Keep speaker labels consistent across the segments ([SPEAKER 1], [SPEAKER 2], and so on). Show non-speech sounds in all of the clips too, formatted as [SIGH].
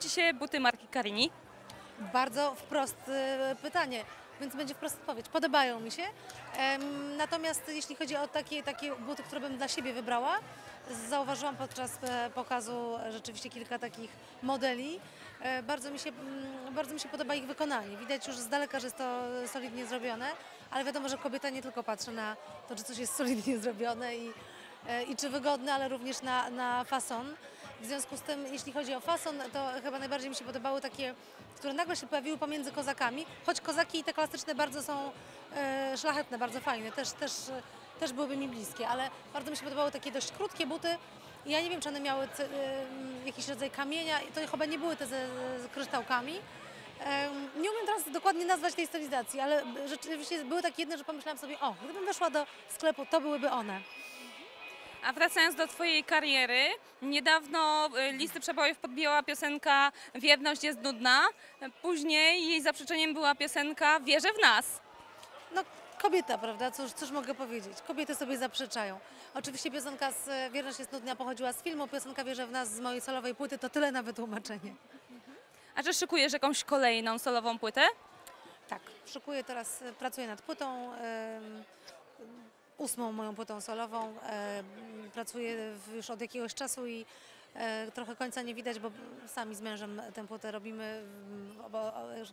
[SPEAKER 1] Ci się buty marki Carini?
[SPEAKER 2] Bardzo wprost e, pytanie, więc będzie wprost odpowiedź. Podobają mi się. Natomiast jeśli chodzi o takie, takie buty, które bym dla siebie wybrała, zauważyłam podczas e, pokazu rzeczywiście kilka takich modeli. E, Bardzo mi, się, mm, bardzo mi się podoba ich wykonanie. Widać już z daleka, że jest to solidnie zrobione, ale wiadomo, że kobieta nie tylko patrzy na to, czy coś jest solidnie [LAUGHS] zrobione i, i czy wygodne, ale również na, na fason. W związku z tym, jeśli chodzi o fason, to chyba najbardziej mi się podobały takie, które nagle się pojawiły pomiędzy kozakami, choć kozaki i te klasyczne bardzo są e, szlachetne, bardzo fajne, też, też, też byłyby mi bliskie, ale bardzo mi się podobały takie dość krótkie buty. Ja nie wiem, czy one miały e, jakiś rodzaj kamienia, to chyba nie były te ze, z kryształkami. Nie umiem teraz dokładnie nazwać tej stylizacji, ale rzeczywiście były takie jedne, że pomyślałam sobie, o, gdybym weszła do sklepu, to byłyby one.
[SPEAKER 1] A wracając do Twojej kariery, niedawno y, listy przebojów podbijała piosenka Wierność jest nudna. Później jej zaprzeczeniem była piosenka Wierzę w nas.
[SPEAKER 2] No, kobieta, prawda? Cóż, cóż mogę powiedzieć? Kobiety sobie zaprzeczają. Oczywiście piosenka z e, Wierność jest nudna pochodziła z filmu, piosenka Wierzę w nas z mojej solowej płyty, to tyle na wytłumaczenie.
[SPEAKER 1] A czy szykujesz jakąś kolejną solową płytę?
[SPEAKER 2] Tak, szykuję teraz, e, pracuję nad płytą, em, ósmą moją płytą solową. Pracuję już od jakiegoś czasu i e, trochę końca nie widać, bo sami z mężem tę płytę robimy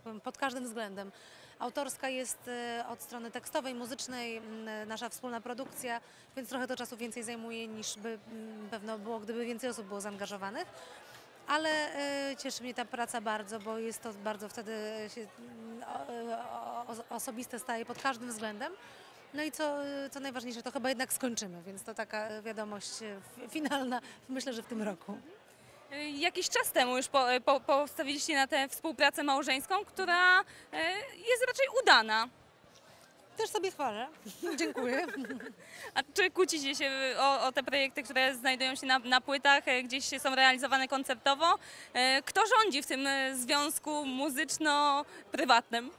[SPEAKER 2] mm, pod każdym względem. Autorska jest e, od strony tekstowej, muzycznej, mm, nasza wspólna produkcja, więc trochę to czasu więcej zajmuje niż by mm, pewno było, gdyby więcej osób było zaangażowanych. Ale e, cieszy mnie ta praca bardzo, bo jest to bardzo wtedy osobiste staje pod każdym względem. No i co, co najważniejsze, to chyba jednak skończymy, więc to taka wiadomość e, fi- finalna, myślę, że w tym roku.
[SPEAKER 1] Y, Jakiś czas temu już po, po, postawiliście na tę współpracę małżeńską, która jest raczej udana.
[SPEAKER 2] Też sobie chwalę. Dziękuję.
[SPEAKER 1] A czy kłócicie się o, o te projekty, które znajdują się na, na płytach, e, gdzieś są realizowane koncertowo? E, Kto rządzi w tym e, związku muzyczno-prywatnym?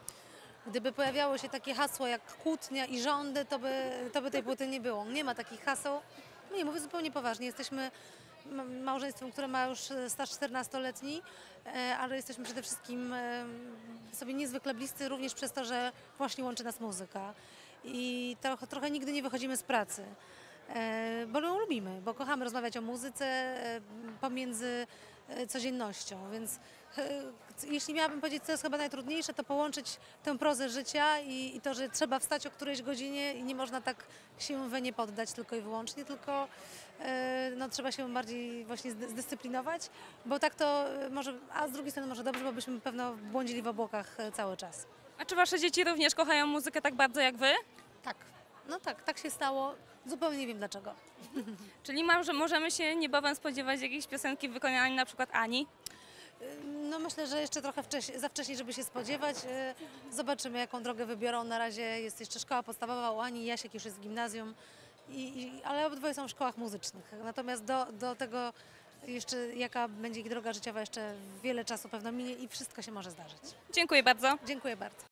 [SPEAKER 2] Gdyby pojawiało się takie hasło jak kłótnia i rządy, to by, to by tej płyty nie było. Nie ma takich haseł. Nie, mówię zupełnie poważnie. Jesteśmy małżeństwem, które ma już e, staż 14-letni, e, ale jesteśmy przede wszystkim e, sobie niezwykle bliscy, również przez to, że właśnie łączy nas muzyka. I trochę, nigdy nie wychodzimy z pracy. Bo ją lubimy, bo kochamy rozmawiać o muzyce pomiędzy codziennością, więc jeśli miałabym powiedzieć, co jest chyba najtrudniejsze, to połączyć tę prozę życia i, i to, że trzeba wstać o którejś godzinie i nie można tak się we nie poddać tylko i wyłącznie, tylko e, no, trzeba się bardziej właśnie zdy- zdyscyplinować, bo tak to e, może, a z drugiej strony może dobrze, bo byśmy pewno błądzili w obłokach e, cały czas.
[SPEAKER 1] A czy wasze dzieci również kochają muzykę tak bardzo jak wy?
[SPEAKER 2] Tak, no tak, tak się stało. Zupełnie nie wiem dlaczego. [LAUGHS]
[SPEAKER 1] Czyli może, możemy się niebawem spodziewać jakiejś piosenki w wykonaniu na przykład Ani?
[SPEAKER 2] Myślę, że jeszcze trochę wcześniej, za wcześnie, żeby się spodziewać. E, Zobaczymy, jaką drogę wybiorą. Na razie jest jeszcze szkoła podstawowa u Ani, Jasiek już jest w gimnazjum, i, i, ale obydwoje są w szkołach muzycznych. Natomiast do, do tego jeszcze jaka będzie ich droga życiowa, jeszcze wiele czasu pewno minie i wszystko się może zdarzyć.
[SPEAKER 1] Dziękuję bardzo.
[SPEAKER 2] Dziękuję bardzo.